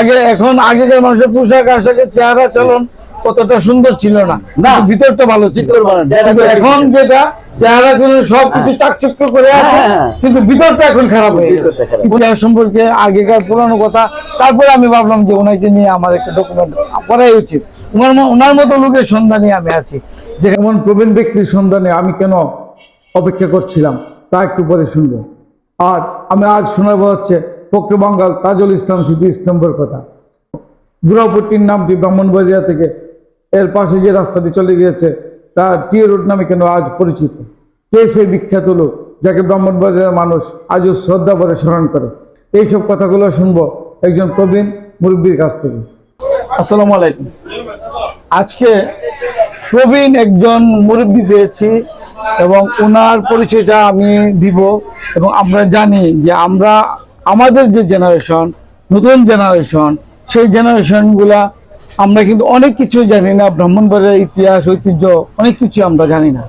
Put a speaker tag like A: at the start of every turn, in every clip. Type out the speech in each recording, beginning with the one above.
A: আগে এখন আগেকার মানুষের পোশাক আশাকের চেহারা চলন কতটা সুন্দর ছিল না।
B: না।
A: ভিতরটা ভালো ছিল। এখন যেটা চেহারা চলন সবকিছু চাকচক্য করে আছে
B: হ্যাঁ।
A: কিন্তু ভিতরটা এখন খারাপ হয়ে গেছে। ইতিহাস সম্পর্কে আগেকার পুরানো কথা তারপরে আমি ভাবলাম যে ওনাকে নিয়ে আমার একটা ডকুমেন্ট করাই উচিত। ওনার ওনার মতো লোকের সন্ধানে আমি আছি। যে এমন প্রবীণ ব্যক্তির সন্ধানে আমি কেন অপেক্ষা করছিলাম তা একটু পরে শুনব। আর আমি আজ শোনাবো হচ্ছে ফকরে বাঙ্গাল, তাজুল ইসলাম স্মৃতি স্তম্ভের কথা। গুড়াপট্টির নামটি ব্রাহ্মণবাড়িয়া থেকে এর পাশে যে রাস্তাটি চলে গিয়েছে তা টিএ রোড নামে কেন আজ পরিচিত? কে সেই বিখ্যাত লোক যাকে ব্রাহ্মণবাড়িয়ার মানুষ আজও শ্রদ্ধা করে স্মরণ করে? এইসব কথাগুলো শুনব একজন প্রবীণ মুরব্বীর কাছ থেকে। আসসালামু আলাইকুম। আজকে প্রবীণ একজন মুরব্বী পেয়েছি এবং ওনার পরিচয়টা আমি দিব এবং আমরা জানি যে আমরা আমাদের যে জেনারেশন নতুন জেনারেশন সেই জেনারেশনগুলা আমরা কিন্তু অনেক কিছু জানি না। ব্রাহ্মণবাড়িয়ার ইতিহাস, ঐতিহ্য, অনেক কিছু আমরা জানি না।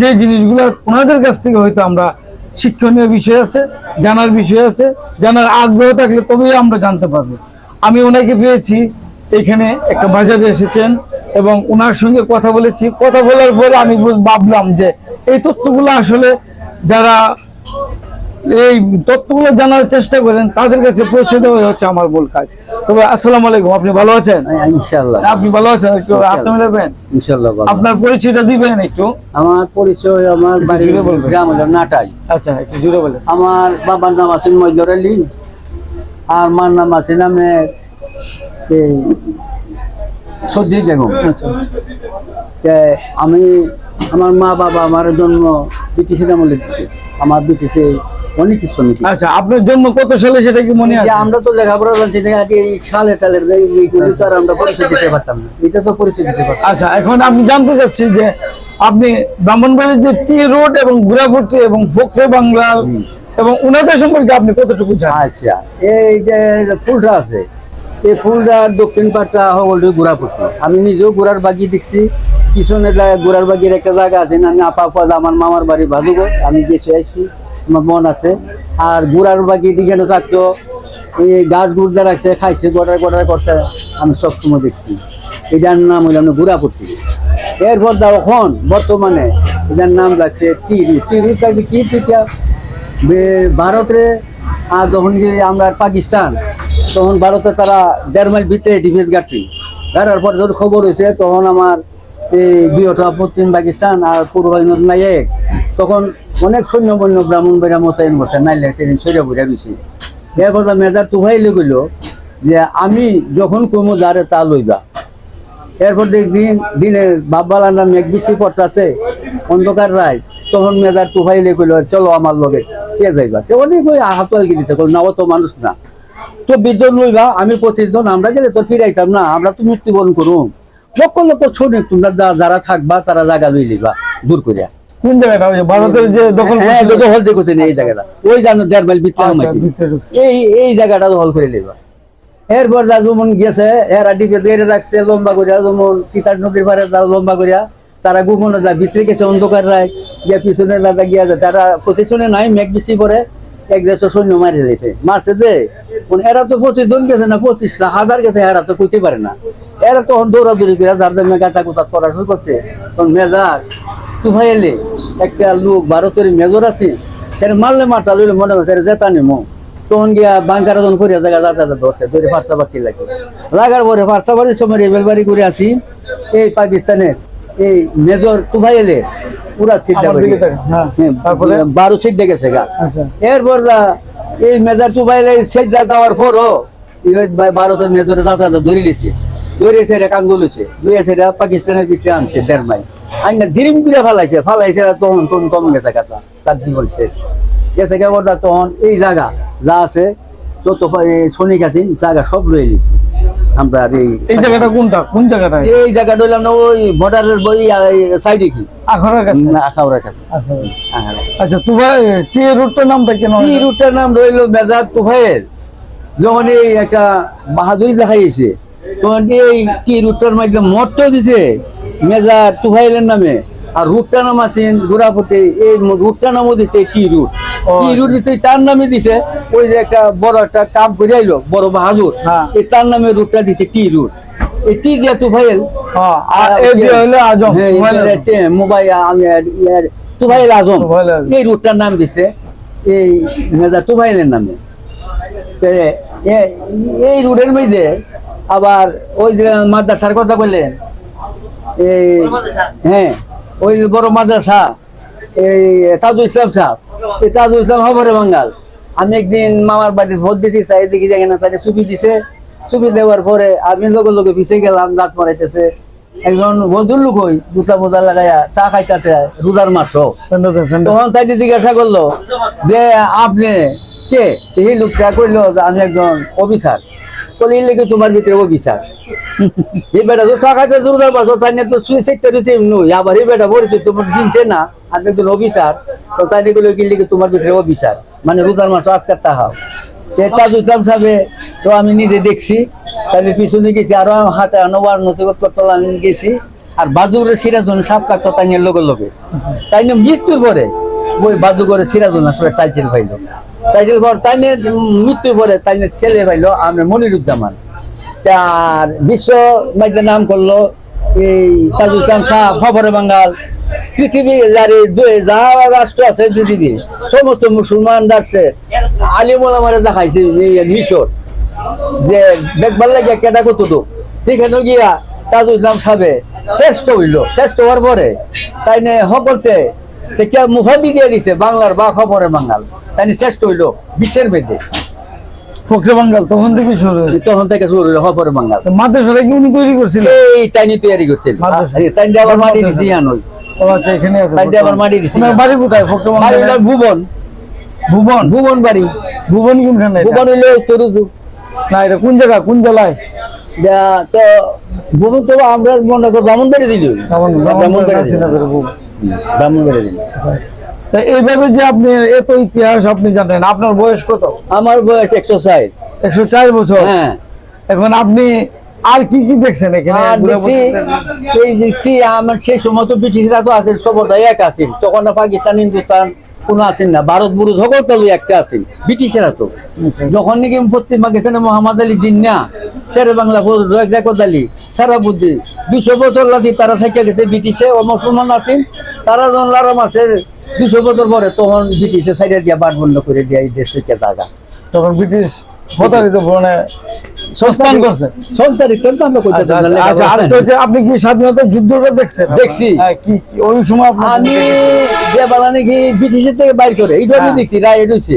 A: যে জিনিসগুলো ওনাদের কাছ থেকে হয়তো আমরা শিক্ষণীয় বিষয় আছে, জানার বিষয় আছে, জানার আগ্রহ থাকলে তবেই আমরা জানতে পারব। আমি ওনাকে পেয়েছি, এখানে একটা বাজারে এসেছেন এবং ওনার সঙ্গে কথা বলেছি। কথা বলার পর আমি ভাবলাম যে এই তথ্যগুলো আসলে যারা এই তথ্যগুলো জানার চেষ্টা করেন তাদের কাছে পৌঁছে দেওয়া হচ্ছে আমার মূল কাজ। তবে আসসালামু আলাইকুম আপনি ভালো আছেন?
B: ইনশাল্লাহ
A: আপনি ভালো আছেন? একটু মিলাবেন
B: ইনশাল্লাহ
A: আপনার পরিচয়টা দিবেন একটু।
B: আমার পরিচয় আমার বাড়ি গ্রাম হলো নাটাই।
A: আচ্ছা একটু জুড়ে বলেন।
B: আমার বাবার নাম আছে মজর আলী। আর মার নাম আছে নামে এই সর্দি বেগম।
A: আচ্ছা আচ্ছা।
B: আমি আমার মা বাবা আমার জন্ম ব্রিটিশ আমলে দিচ্ছে আমার ব্রিটিশে অনেক কিছু
A: আচ্ছা আপনার জন্ম কত সালে সেটা কি মনে আছে?
B: আমরা তো লেখাপড়া জানছি না আগে এই সালে টালের এইগুলি তো আর আমরা পরিচয় দিতে পারতাম না। এটা তো পরিচয় দিতে পারতাম
A: আচ্ছা এখন আমি জানতে চাচ্ছি যে আপনি ব্রাহ্মণবাড়ির যে টি রোড এবং গুড়াপট্টি এবং ফোকরে বাংলা এবং উনাদের সম্পর্কে আপনি কতটুকু জানেন?
B: আচ্ছা এই যে ফুলটা আছে এই ফুলটা দক্ষিণ পাটটা হগলটি গোড়াপট্টি আমি নিজেও গোড়ার বাগি দেখছি পিছনে গোড়ার বাগির একটা জায়গা আছে না আপা আমার মামার বাড়ি ভাদুগো আমি গেছে আসছি। মন আছে। আর গোড়ার বাকি দিকে থাকতো এই গাছ গুড়দা রাখছে, খাইছে গোটার গোটার করতে আমি সবসময় দেখছি। এটার নাম হইল হইলাম গুড়াপট্টি এরপর তখন বর্তমানে, এটার নাম লাগছে টিরু টিরু থাকবে কি টিকা? ভারতে, আর যখন আমরা পাকিস্তান, তখন ভারতে তারা দেড় মাইল ভিতরে ডিফেন্স গাড়ছি গাড়ার পর যখন খবর হয়েছে, তখন আমার এই দুইটা পশ্চিম পাকিস্তান আর পূর্ব নাইক তখন অনেক সৈন্য বন্য ব্রাহ্মণ বেড়া মোতায়েন করছে, নাইলে ট্রেন সরে বুঝে দিছি এরপর মেজার তুফাই গেল যে, আমি যখন কমো যারে তা লইবা। এরপর দিন, দিনে বাব্বালার নাম এক বৃষ্টি পড়তাছে, অন্ধকার রায়। তখন মেজার তুফাইলে কইল চলো আমার লগে, কে যাইবা? তে অনেক ওই হাতওয়াল গিয়েছে না তো মানুষ না। তো বিজন লইবা, আমি পঁচিশ জন, আমরা গেলে তো ফিরাইতাম না, আমরা তো মৃত্যুবরণ করুম। লক্ষ লক্ষ শোনে, তোমরা যারা থাকবা, তারা জায়গা লই লিবা দূর করিয়া
A: কোন জায়গাটা ওই ভারতের যে দখল
B: হ্যাঁ যত হল দেখছে এই জায়গাটা। ওই জানো দেড় মাইল ভিতরে
A: আচ্ছা,
B: আমাইছি
A: ভিতরে ঢুকছে।
B: এই এই জায়গাটা হল করে লিবা এরপর যা যেমন গেছে এরা ডিপে দিয়ে রাখছে লম্বা করিয়া যেমন তিতার নদীর পারে তারা লম্বা করিয়া তারা গোপনে ভিতরে গেছে অন্ধকার রায় গিয়া পিছনে দাদা গিয়া যায় তারা পজিশনে নাই মেঘ বেশি পরে এক দেশের সৈন্য মারি দিয়েছে। মারছে যে মানে এরা তো পঁচিশ জন গেছে না, পঁচিশ না, হাজার গেছে, এরা তো কইতে পারে না। এরা তখন দৌড়াদৌড়ি করে যার জন্য গাতা কুতা করা শুরু করছে। তখন মেজার তুফাই এলে একটা লোক ভারতের মেজর আছে সেটা মারলে মারতা লইলে মনে হচ্ছে জেতা নেমো। তখন গিয়া বাঙ্কার যখন করিয়া জায়গা যাতে ধরছে, ধরে ফার্সা বাকি লাগে। লাগার পরে ফার্সা বাড়ির সময় রেবেল করে আসি, এই পাকিস্তানের এই মেজর তুফাই এলে পুরা চিন্তা
A: হ্যাঁ। তারপরে?
B: বারো সিট দেখেছে গা।
A: আচ্ছা।
B: এরপর এই মেজার চুবাইলে সেটা যাওয়ার পরও ভাই ভারতের মেজরে যাতা ধরে লিছে ধরে সেটা কাঙ্গুল হয়েছে ধরে সেটা পাকিস্তানের ভিতরে আনছে দেড় মাইল। আইনা দিরিম করে ফালাইছে ফালাইছে তখন তখন কম গেছে কথা তার জীবন শেষ। গেছে কে ওটা তখন এই জায়গা যা আছে যত শনিক আছে জায়গা সব রয়ে লিছে আমরা এই
A: এই জায়গাটা কোনটা? কোন জায়গাটা?
B: এই জায়গাটা হইলাম না ওই বর্ডারের বই সাইডে কি?
A: আখড়ার কাছে?
B: আখাউড়ার কাছে।
A: আচ্ছা তুভাই টি রোডটার নামটা কেন
B: কি রুটটার নাম রইল মেজার তুফাইল যখন এই একটা বাহাদুরি দেখাইছে তখন এই কি রুটটার মধ্যে মট্ট দিছে মেজার তুফাইলের নামে। আর রুটটা নাম আছেন গুড়াপটে এই ম- রুটটা নামও দিছে কি রুট? কি রুট দিতে তার নামে দিছে ওই যে একটা বড় একটা কাপ করে আইলো বড় বাহাদুর।
A: হ্যাঁ।
B: এই তার নামে রুটটা দিছে কি রুট? এই টি দিয়া তুফাইল
A: হ্যাঁ, আর এই দিয়ে হইল আজম
B: হ্যাঁ,
A: মোবাইল
B: এটা আমি ইয়ার- তুফাইল আজম। এই রুটটার নাম দিছে এই মেজা তুফাইলের নামে। এই রুটের মধ্যে আবার ওই যে মাদ্রাসার কথা বললেন এই হ্যাঁ। ওই বড় মাদ্রাসা এই তাজু ইসলাম সাহ। এই তাজু ইসলাম হবরে বাঙ্গাল। আমি একদিন মামার বাড়ির ভোট দিছি চাই দেখি দেখে না তাকে ছবি দিছে। ছবি দেওয়ার পরে আমি লগে লগে পিছিয়ে গেলাম দাঁত মারাইতেছে। একজন বন্ধুর লোক ওই জুতা মোজা লাগাইয়া চা খাইতেছে রোজার
A: ফেন্ডাতে।
B: তখন তাই জিজ্ঞাসা করল যে আপনি কে? এই লোকটা কইলো যে আমি একজন অফিসার। তোমার ভিতরে এই বেটা তো তাই তো বেটা তোমার চিনছে না? একজন তো তাই নিয়ে কি তোমার ভিতরে মানে রোজার মাস তাহাও ইসলাম সাহেবে তো আমি নিজে দেখছি। তাদের পিছনে গেছি আরও হাতে আনোয়ার নসিবত করতে আমি গেছি। আর বাজুরের সিরাজন সাপ কাটতো তাই নিয়ে লগে লগে। তাই নিয়ে মৃত্যুর পরে ওই বাজুগরের সিরাজন আসলে টাইটেল পাইলো। টাইটেল পর তাই নিয়ে মৃত্যুর পরে তাই নিয়ে ছেলে পাইলো আমরা মনিরুজ্জামান। তার বিশ্ব মাইকে নাম করল এই তাজুল শাহ খবরে বাঙ্গাল। পৃথিবী যারে যা রাষ্ট্র আছে, পৃথিবী, সমস্ত মুসলমান রাষ্ট্রে আলিমুল আমারে দেখাইছে মিশর। যে দেখবার লাগে কেটা কত তো এখানে গিয়া তাজুল ইসলাম সাহেবে শ্রেষ্ঠ হইল। শ্রেষ্ঠ হওয়ার পরে তাই সকলতে মুখাদি দিয়ে দিছে বাংলার বা খবরে বাঙ্গাল তাই শ্রেষ্ঠ হইল বিশ্বের মধ্যে
A: ফকরে বাঙ্গাল তখন থেকে শুরু হয়েছে।
B: তখন থেকে শুরু হইল খবরে বাঙ্গাল
A: মাদ্রাসাটা কি উনি তৈরি করছিলেন
B: এই তাইনি তৈরি করছিল। তাই দিয়ে আবার মাটি দিছি আনই
A: ও আচ্ছা এখানে আছে
B: তাই দিয়ে আবার মাটি দিছি
A: বাড়ি কোথায় ফকরে বাঙ্গাল
B: ভুবন।
A: ভুবন?
B: ভুবন বাড়ি।
A: ভুবন কোনখানে
B: ভুবন হইল তরুজু।
A: না এটা কোন জায়গা কোন জেলায়?
B: তো ভুবন তো আমরা মনে করি ব্রাহ্মণ বাড়ি দিলি
A: যেমন এইভাবে যে আপনি এত ইতিহাস আপনি জানেন আপনার বয়স কত?
B: আমার বয়স একশো চার
A: একশো চার বছর?
B: হ্যাঁ।
A: এখন আপনি আর কি কি দেখছেন এখানে?
B: দেখছি আমার সেই সময় তো ব্রিটিশরা তো আছেন সবটাই এক আছেন তখন না পাকিস্তান হিন্দুস্তান কোনো আছেন না। ভারত বুরুদ সকল তালু একটা আছেন। ব্রিটিশেরা তো।
A: আচ্ছা।
B: যখন নাকি পশ্চিম পাকিস্তানে মোহাম্মদ আলী জিন্না শেরে বাংলা রেকর্ড আলী সারাবুদ্দি দুশো বছর লাগি তারা থেকে গেছে ব্রিটিশে। ও মুসলমান আছেন তারা যখন লারাম আছে দুশো বছর পরে তখন ব্রিটিশে সাইডে দিয়া বাট বন্ধ করে দিয়া এই দেশ থেকে জায়গা
A: তখন ব্রিটিশ প্রতারিত মানে সস্তান করছে।
B: সন্তানিক তো আমরা কইতে
A: আচ্ছা, আচ্ছা, আর আপনি কি স্বাধীনতা যুদ্ধটা দেখছেন?
B: দেখছি।
A: হ্যাঁ, কি ওই সময়
B: আমি যে বালা নাকি ব্রিটিশের থেকে বাইর করে এইটা আমি
A: হ্যাঁ।
B: দেখছি রায় এডুছে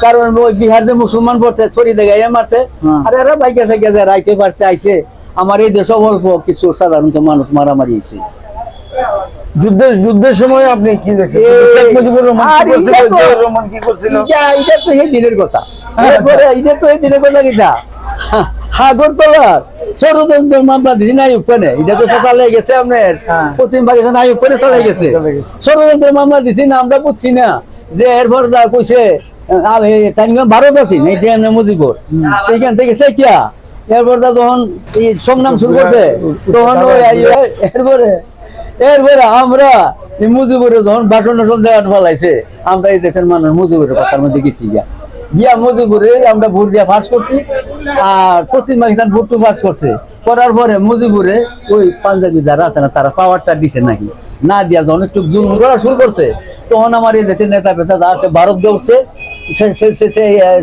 B: কারণ ওই বিহার যে মুসলমান পড়ছে ছড়ি দেখাইয়া মারছে।
A: হ্যাঁ।
B: আর এরা বাইকে সাইকে যে রাইতে পারছে আইছে। আমার এই দেশ অল্প কিছু সাধারণত মানুষ মারামারি হয়েছে
A: যুদ্ধের যুদ্ধের সময় আপনি কি দেখছেন? শেখ মুজিবুর রহমান কি করছিল?
B: এটা তো- এই দিনের কথা।
A: হ্যাঁ,
B: এটা তো এই দিনের কথা কিটা হাগর তোলার ষড়যন্ত্র মামলা দিন আয়ুব পানে এটা তো চালে গেছে আপনার
A: হ্যাঁ।
B: পশ্চিম পাকিস্তান চলে গেছে। মামলা দিছি না আমরা বুঝছি না যে এরপর দা কইছে ভারত আছি এমনি মুজিবর। এইখান থেকে সে কিয়া? এরপর যখন এই সংগ্রাম শুরু করছে তখন এরপরে এরপরে আমরা মুজিবুরে যখন ভাষণ টাষণ দেওয়ার ফলাইছে আমরা এই দেশের মানুষ মুজিবুরের কথার মধ্যে গেছি গিয়া। গিয়া মুজিবুরে আমরা ভোট দিয়া পাস করছি, আর পশ্চিম পাকিস্তান ভোট তো পাস করছে। করার পরে মুজিবুরে ওই পাঞ্জাবি যারা আছে না, তারা পাওয়ারটা দিছে নাকি? না দিয়া যখন একটু জুলুম করা শুরু করছে, তখন আমার এই দেশের নেতা ফেতা যা আছে, ভারত দেউছে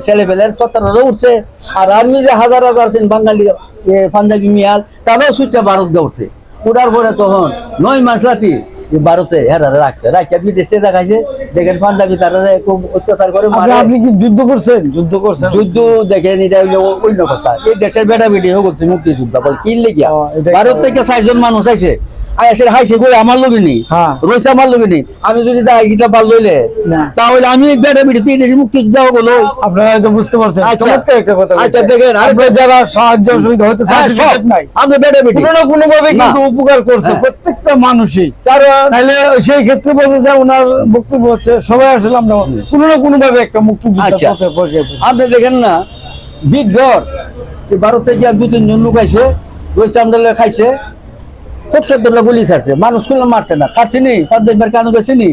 B: ছেলে পেলের সত্তররা উঠছে। আর আর্মি যে হাজার হাজার আছেন বাঙালি পাঞ্জাবি মিয়াল, তারাও সুইটা ভারত দেউছে উঠার পরে তখন নয় মাস রাতি ভারতে হ্যাঁ রাখছে। রাখিয়া বিদেশে দেখাইছে দেখেন পাঞ্জাবি তারা খুব অত্যাচার করে
A: আপনি কি যুদ্ধ করছেন? যুদ্ধ করছেন?
B: যুদ্ধ দেখেন এটা অন্য কথা। এই দেশের বেটা বেটি হয়ে করছে মুক্তিযুদ্ধ বল কি
A: লেগে
B: ভারত থেকে চারজন মানুষ আইছে। আমার নেই।
A: হ্যাঁ।
B: রয়েছে আমার লগে নেই। আমি যদি দায় গীতা পাল লইলে তাহলে আমি বেটা বেটি তুই দেশে মুক্তিযুদ্ধ হলো
A: আপনারা হয়তো বুঝতে পারছেন।
B: আচ্ছা। আচ্ছা,
A: বলছেন।
B: দেখেন,
A: আপনার যারা সাহায্য সহযোগিতা হয়তো
B: হ্যাঁ, সব।
A: সার্টিফিকেট নাই
B: আমরা বেটা বেটি।
A: কোনো না। কোনো ভাবে কিন্তু উপকার করছে
B: হ্যাঁ।
A: প্রত্যেকটা মানুষই।
B: কারণ
A: তাহলে সেই ক্ষেত্রে বোঝা যায় ওনার বক্তব্য হচ্ছে সবাই আসলে আমরা কোনো না কোনো ভাবে একটা মুক্তিযুদ্ধ
B: আচ্ছা। আপনি দেখেন না বিগ ঘর ভারত থেকে আর দু তিনজন লোক রয়েছে আমরা খাইছে। সত্তর দল গুলি ছাড়ছে। মানুষ কোনো মারছে না। ছাড়ছি নি? পঞ্চাশ বার কেন গেছি নি?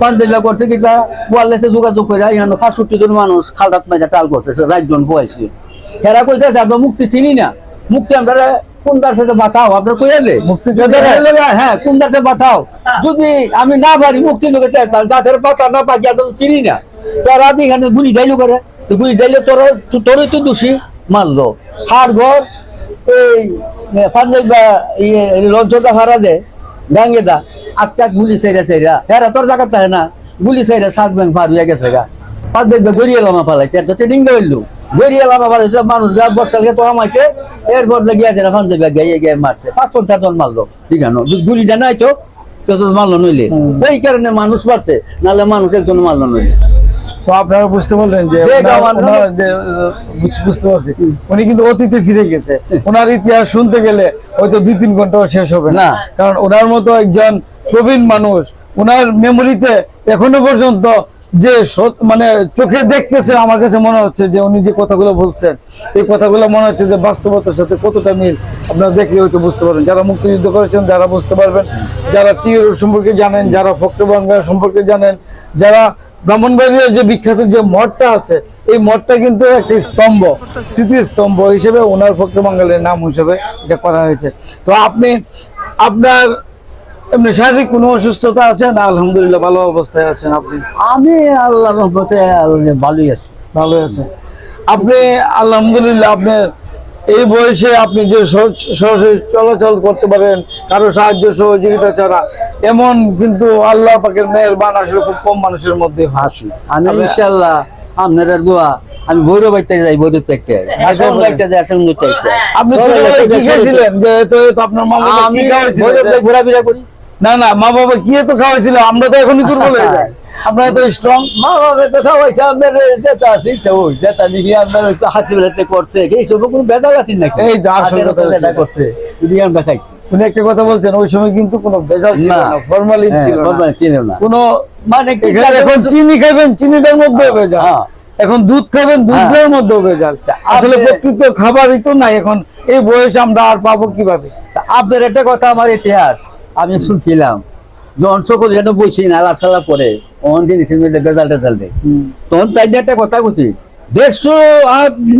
B: পঞ্চাশ বার করছে কি ওয়ারলেসে যোগাযোগ করে এখানে পাঁচষট্টি জন মানুষ খালদাত মাইজা টাল করতেছে রাজজন বয়সী হেরা কইতেছে আমরা মুক্তি চিনি না। মুক্তি আমরা কোন দাসে বাতাও আপনার কইয়া দে লইয়া, হ্যাঁ কোন দাসে বাতাও যদি আমি না পারি মুক্তি লোকে গাছের পাতা না পাকি আমরা তো চিনি না। তোরা এখানে গুলি যাইলো করে। গুলি যাইলে তোর তোরই তো দোষী। মারলো হার ঘর এই পাঞ্জাব বা ইয়ে লঞ্চটা হারা দে ডাঙ্গে দা আটটা গুলি সাইরা সাইরা। হেরা তোর জায়গা থাকে না গুলি সাইরা সাত ব্যাংক পার হয়ে গেছে গা। পাঁচ ব্যাংক গড়িয়ে লামা পালাইছে এত ট্রেনিং দেওয়াইলো গড়িয়ে লামা পালাইছে মানুষ যা বর্ষালকে তো আমাইছে এরপর গিয়েছে না পাঞ্জাব ব্যাগ গিয়ে গিয়ে মারছে। পাঁচ পঞ্চাশ জন মারলো ঠিক আছে? গুলিটা নাই তো তো তো মারলো নইলে। ওই কারণে মানুষ মারছে নাহলে মানুষ একজন মারলো নইলে।
A: তো আপনারা বুঝতে পারলেন যে বুঝতে পারছি। উনি কিন্তু অতীতে ফিরে গেছে। ওনার ইতিহাস শুনতে গেলে হয়তো দুই তিন ঘন্টাও শেষ হবে না।
B: না।
A: কারণ ওনার মতো একজন প্রবীণ মানুষ ওনার মেমোরিতে এখনও পর্যন্ত যে মানে চোখে দেখতেছে আমার কাছে মনে হচ্ছে যে উনি যে কথাগুলো বলছেন এই কথাগুলো মনে হচ্ছে যে বাস্তবতার সাথে কতটা মিল। আপনারা দেখলে হয়তো বুঝতে পারবেন। যারা মুক্তিযুদ্ধ করেছেন যারা বুঝতে পারবেন। যারা তীর সম্পর্কে জানেন যারা ফক্রবাঙ্গা সম্পর্কে জানেন যারা ব্রাহ্মণবাড়িয়ার যে বিখ্যাত যে মঠটা আছে এই মঠটা কিন্তু একটা স্তম্ভ স্মৃতিস্তম্ভ হিসেবে ওনার ফক্রবাঙ্গালের নাম হিসেবে এটা করা হয়েছে। তো আপনি আপনার এমনি শারীরিক কোনো অসুস্থতা আছে না আলহামদুলিল্লাহ ভালো অবস্থায় আছেন আপনি?
B: আমি আল্লাহর রহমতে আল্লাহ ভালোই আছি।
A: ভালো আছে আপনি আলহামদুলিল্লাহ আপনার এই বয়সে আপনি যে সরাসরি চলাচল করতে পারেন কারও সাহায্য সহযোগিতা ছাড়া এমন কিন্তু আল্লাহ পাকের মেহেরবান আসলে খুব কম মানুষের মধ্যে হয়।
B: আছি আমি ইনশাল্লাহ আপনার দোয়া আমি বৈরব বাইতে যাই বৈরব থেকে। আসন বাইতে যাই আসন বাইতে
A: আপনি ছোটবেলায় কি খেয়েছিলেন যে তো তো আপনার মা
B: আমি
A: কি খাওয়াইছিল
B: বৈরব থেকে ঘোরাফেরা করি।
A: না না মা বাবা কি তো খাওয়াইছিল? আমরা তো এখনই দুর্বল হয়ে যাই। আপনারা তো স্ট্রং
B: মা বাবা তো খাওয়াইছে আপনার যেটা আছে ওই যেটা নিয়ে আপনার একটু হাতি বেলাতে করছে। এই সব কোনো বেদাল আছে নাকি?
A: এই তো আসল
B: হাতের
A: কথা
B: উপরে যেটা
A: হচ্ছে।
B: করছে। যদি আমরা খাইছি
A: উনি একটা কথা বলছেন ওই সময় কিন্তু কোনো ভেজাল ছিল
B: না।
A: না ফরমালিন ছিল না।
B: হ্যাঁ,
A: কোনো
B: মানে
A: এখন চিনি খাবেন চিনিটার মধ্যে ভেজাল।
B: হ্যাঁ।
A: এখন দুধ খাবেন দুধের মধ্যে ভেজাল। আসলে প্রকৃত খাবারই তো নাই এখন। এই বয়সে আমরা আর পাবো কীভাবে?
B: আপনার একটা কথা আমার ইতিহাস। আমি শুনছিলাম। যখন সকল যেন বসি না আলাপ সালাপ করে অন জিনিসের বেজাল টেজাল দেয়। তখন তাই একটা কথা দেড়শো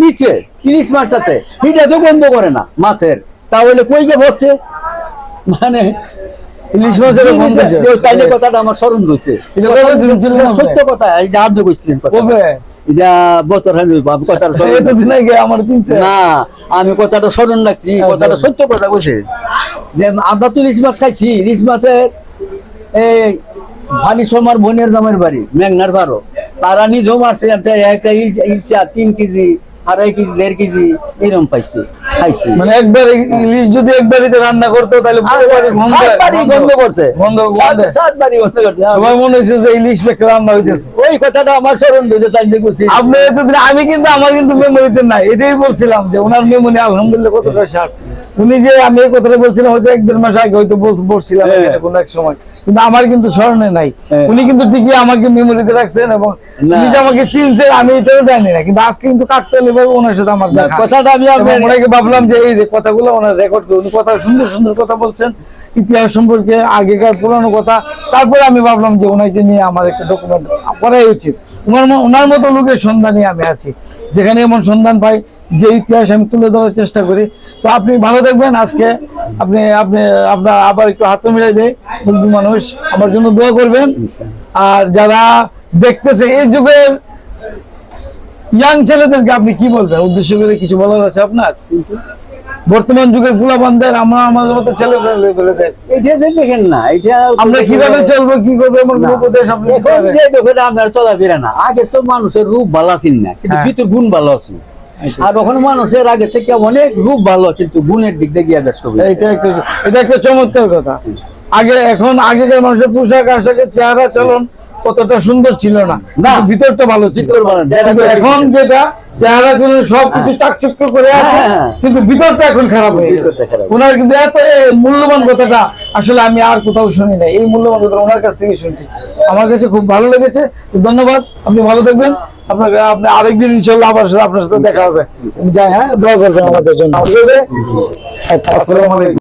B: নিচে ইলিশ মাছ আছে এটা তো বন্ধ করে না মাছের। তাহলে কই গে হচ্ছে? মানে
A: ইলিশ মাছের
B: তাই কথাটা আমার স্মরণ রয়েছে? সত্য কথা এটা কইছিলেন
A: কবে?
B: এটা বছর হয়নি আমি কথাটা স্মরণ
A: আমার
B: না আমি কথাটা স্মরণ রাখছি
A: আচ্ছা।
B: কথাটা সত্য কথা বলছে যে আমরা তো ইলিশ মাছ খাইছি ইলিশ মাছের এই ভানি সোমার বোনের জামের বাড়ি, মেঘনার বারো। তারা নিজেও মারছে একটা একটা ইচ- তিন কেজি আড়াই কেজি দেড় কেজি এরকম পাইছি খাইছি।
A: মানে একবার ইলিশ যদি একবারিতে রান্না করতো তাহলে পুরো বাড়ি গন্ধ-
B: সাতবারই গন্ধ করতে
A: গন্ধ।
B: সাতবারই গন্ধ করতে
A: সবাই মনে হচ্ছে যে ইলিশ পেকে রান্না হইতেছে।
B: ওই কথাটা আমার স্মরণ রয়েছে তাই যে বলছি।
A: আপনি এতদিন আমি কিন্তু আমার কিন্তু মেমোরিতে নাই। এটাই বলছিলাম যে ওনার মেমোরি আলহামদুলিল্লাহ কতটা শার্প উনি যে আমি এই কথাটা বলছিলাম হয়তো এক দেড় মাস আগে হয়তো বলছিলাম
B: হ্যাঁ।
A: কোনো এক সময়। কিন্তু আমার কিন্তু স্মরণে নাই।
B: হ্যাঁ।
A: উনি কিন্তু ঠিকই আমাকে মেমোরিতে রাখছেন এবং
B: না।
A: উনি যে আমাকে চিনছেন আমি এটাও জানি না। কিন্তু আজকে কিন্তু কাকতালি ভাবে ওনার সাথে আমার
B: কথাটা আমি
A: এবং ভাবলাম যে এই যে কথাগুলো ওনার রেকর্ড করে কথা সুন্দর সুন্দর কথা বলছেন ইতিহাস সম্পর্কে আগেকার পুরানো কথা। তারপরে আমি ভাবলাম যে ওনাকে নিয়ে আমার একটা ডকুমেন্ট করাই উচিত। ওনার ওনার মতো লোকের সন্ধানে আমি আছি যেখানে এমন সন্ধান পাই যে ইতিহাস আমি তুলে ধরার চেষ্টা করি। তো আপনি ভালো দেখবেন আজকে আপনি আপনি আপনার আবার একটু হাত মিলাই দেয় মানুষ। আমার জন্য দোয়া করবেন। আর যারা দেখতেছে এই যুগের ইয়াং ছেলেদেরকে আপনি কি বলবেন? উদ্দেশ্য করে কিছু বলার আছে আপনার? বর্তমান যুগের গুলাবানদের আমরা আমাদের মতো ছেলে
B: এটা যে দেখেন না এটা
A: আমরা কীভাবে চলবো কি করব এমন উপদেশ আপনি
B: দেখেন আপনার চলাফেরা না আগে তো মানুষের রূপ ভালো আছেন না কিন্তু
A: হ্যাঁ।
B: ভিতর গুণ ভালো আছে আর ওখানে মানুষের আগে থেকে অনেক রূপ ভালো কিন্তু গুণের দিক গিয়ে ব্যস্ত
A: একটা এটা একটা চমৎকার কথা। আগে এখন আগেকার মানুষের পোশাক আশাকের চেহারা চলন। কতটা সুন্দর ছিল না।
B: না।
A: ভিতরটা ভালো ছিল। এখন যেটা চেহারা চলন সবকিছু চাকচক্য করে আছে
B: হ্যাঁ।
A: কিন্তু ভিতরটা এখন খারাপ হয়ে গেছে। ওনার কিন্তু এত মূল্যবান কথাটা আসলে আমি আর কোথাও শুনি নাই। এই মূল্যবান কথা ওনার কাছ থেকে শুনছি। আমার কাছে খুব ভালো লেগেছে। ধন্যবাদ। আপনি ভালো থাকবেন। আপনাকে আপনি আরেকদিন ইনশাল্লাহ আবার সাথে আপনার সাথে দেখা হবে। যাই হ্যাঁ দোয়া করবেন আমাদের জন্য। আচ্ছা আসসালামু আলাইকুম।